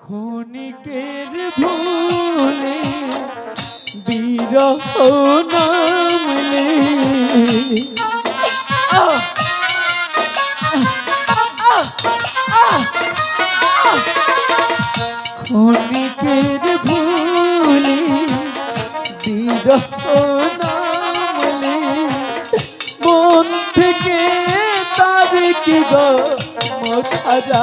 ক্ষণিকের ভুলে বিরহ নামলে! ক্ষণিকের ভুলে বিরহ নামলে মন থেকে তার কি গো মোছা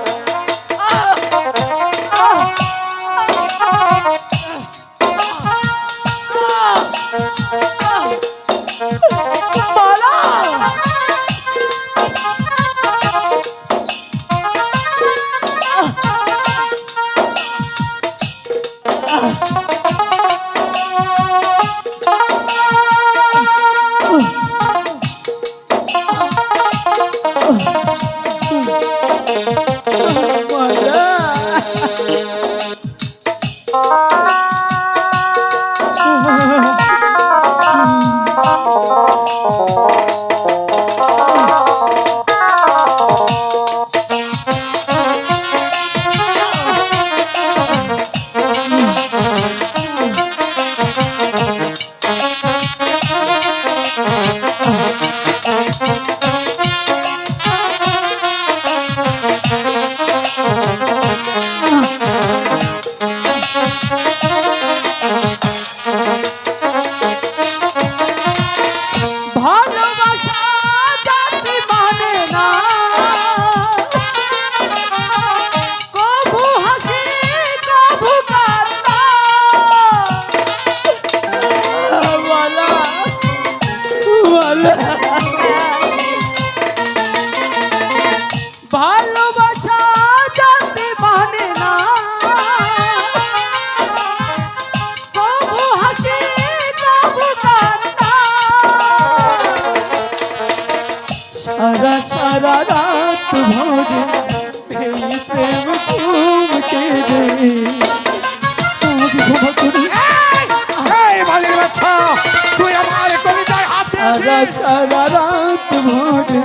সারা সারা রাত ভরে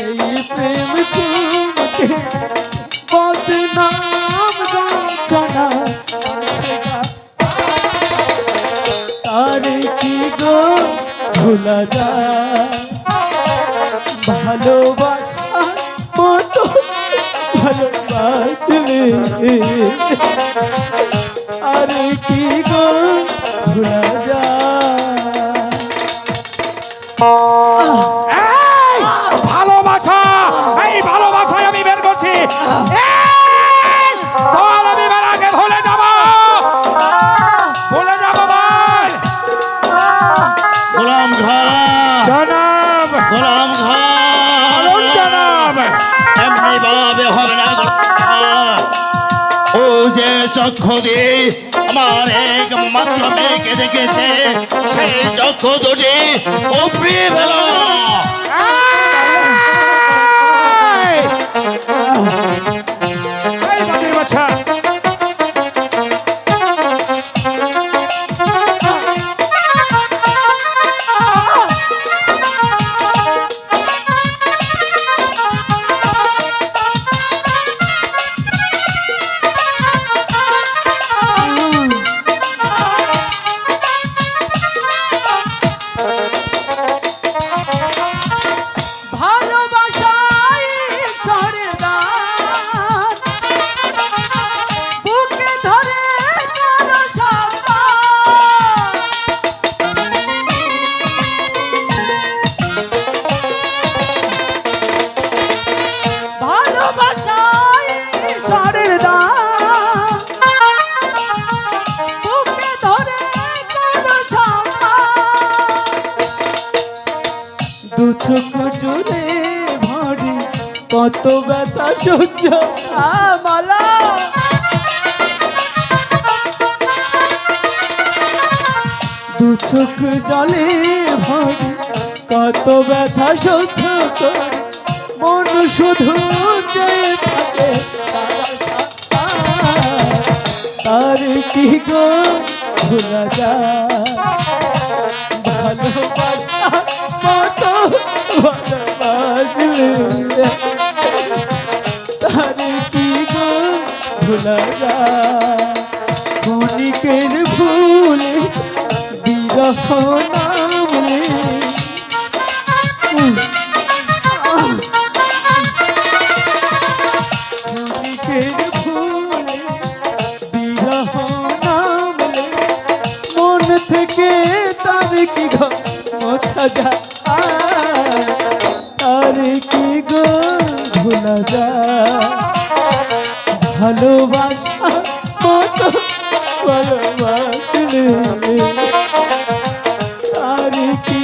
এই প্রেম ঘুমকে বদনাম রচনা তারে কি গো, ভোলা যায়। ভালোবাসা মতো ভালোবাসলে আরে কি গো, ভোলা যে চক্ষু দিয়ে আমার এক মাত্র মেয়েকে দেখেছে সেই চক্ষু দুটি উপড়িয়ে ফেল জুড়ে ভরে, কত ব্যথা সহ্য দু চোখ জলে ভরে, কত ব্যথা সহ্য মন শুধু চেয়ে থাকে। তার কি গো ভোলা যায়? ভালোবাসা যায় ক্ষণিকের ভুলে বিরহ ভালোবাসা মতো ভালোবাসলে তার কি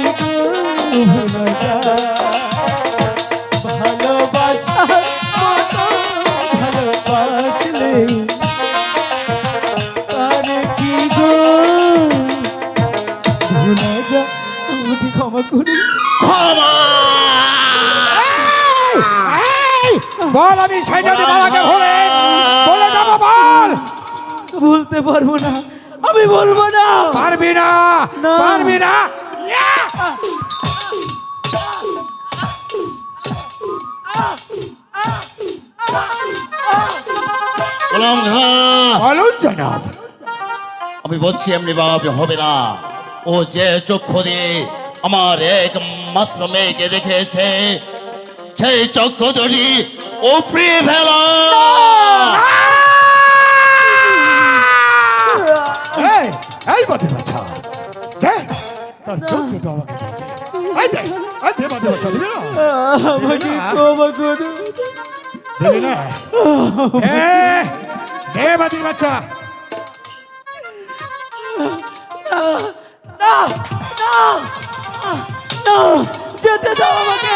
ভালোবাসা মতো ভালোবাসলে? তার কি গো ভোলা আমাকে ক্ষমা করে ক্ষমা! বল আমি সেই বাবাকে ভুলে বলে যাব বল। বলতে পারব না। আমি বলব না। পারবি না। পারবি না। গোলাম খা বলুন জনাব। আমি বলছি এমনি ভাবে হবে না। ও যে চক্ষু দিয়ে আমার একমাত্র মেয়েকে দেখেছে সেই চক্ষু দুটি উপড়ে ফেলা এই এই বাদে বাচ্চা দে তার চোখ দুটো আমাকে এই দে এই দে বাদে বাচ্চা দিবি না? আমাকে ক্ষমা করো দিবি না? এ দে বাদে বাচ্চা না না না যেতে দাও আমাকে।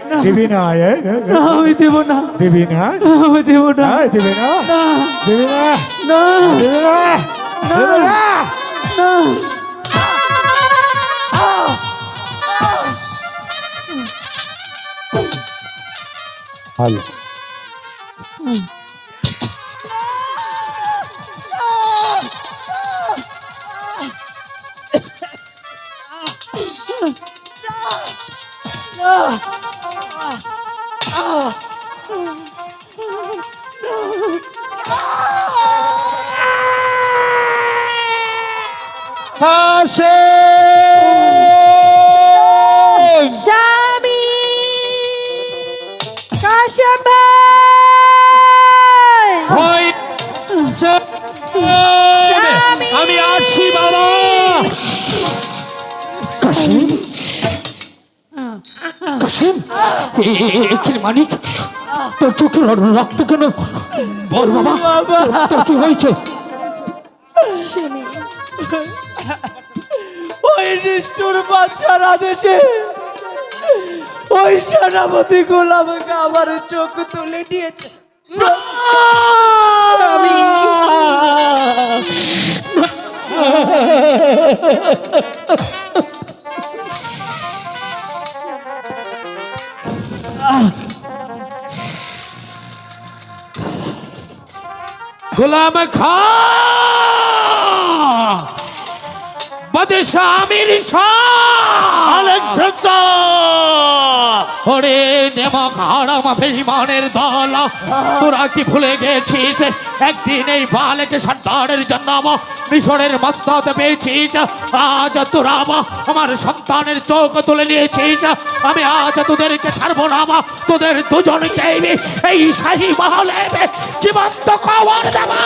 দিবি না আমি দেব না দিবি না আমি দেব না। দিবি না। দিবি না না। দিবি না। দিবি না। না। ভালো। আমি এখানে মানিক তোর চোখে রক্ত কেন বল বাবা তোর- কি হয়েছে ওই নিষ্ঠুর বাচ্চার আদেশে ওই সেনাপতি গোলামকে আমার চোখ তুলে নিয়েছে। গোলাম খা! বাদশাহ আমির শাহ আলেকজান্ডার! ওরে নেমক হারাম বেঈমানের দল। তোরা কি ভুলে গেছিস? একদিন এই বালেকে সন্তানের জন্য মিশরের মস্তাদ পেয়েছিস। আজ তোরা আমার সন্তানের চোখ তুলে নিয়েছিস। আমি আজ তোদেরকে ছাড়বো না। তোদের দুজনকে এই শাহী মহলে জীবন্ত খবর দেবো।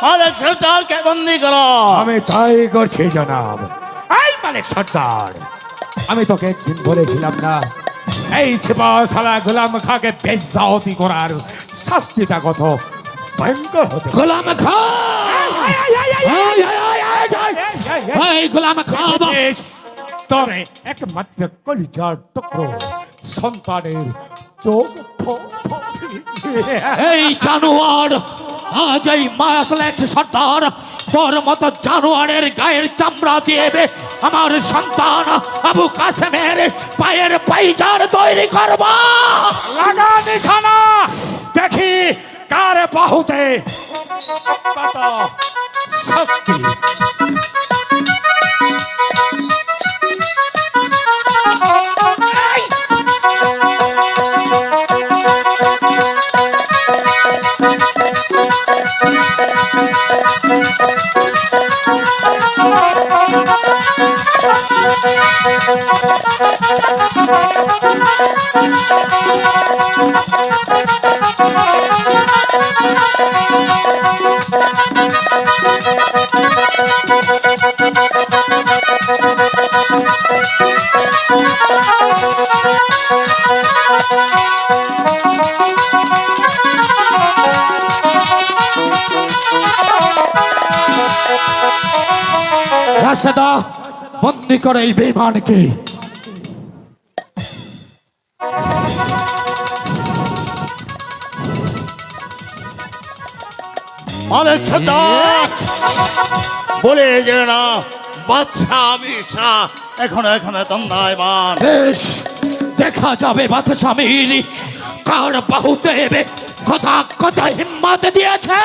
খা! আপনি কারা সর্দারকে বন্দি করো আমি তাই করছি জনাব এই মালিক সর্দার আমি তোকে একদিন বলেছিলাম না এই সিপাহসালা গোলাম খাকে বেজ্জাহতি করার শাস্তিটা কত ভয়ঙ্কর হতে। গোলাম খা গোলাম দেখেছিস? তরে একমাত্র কলিজার টুকরো সন্তানের চোখ এই জানোয়ার আজ এই মায়াসলেট সর্দার তোর মতো জানোয়ারের গায়ের চামড়া দিয়ে আমার সন্তান আবু কাশেমের পায়ের পাইজার তৈরি করবা। লাগা নিশানা দেখি কার বাহুতে। কত শক্তি। রাশেদা বন্দি করে এই বেমানকে মালিক সর্দার বলে যে না বাচ্চা আমি এখনও, এখন তন্দায়মান বেশ, দেখা যাবে বাত স্বামীর কার বাহুতে কথা কথা হিম্মত দিয়েছে।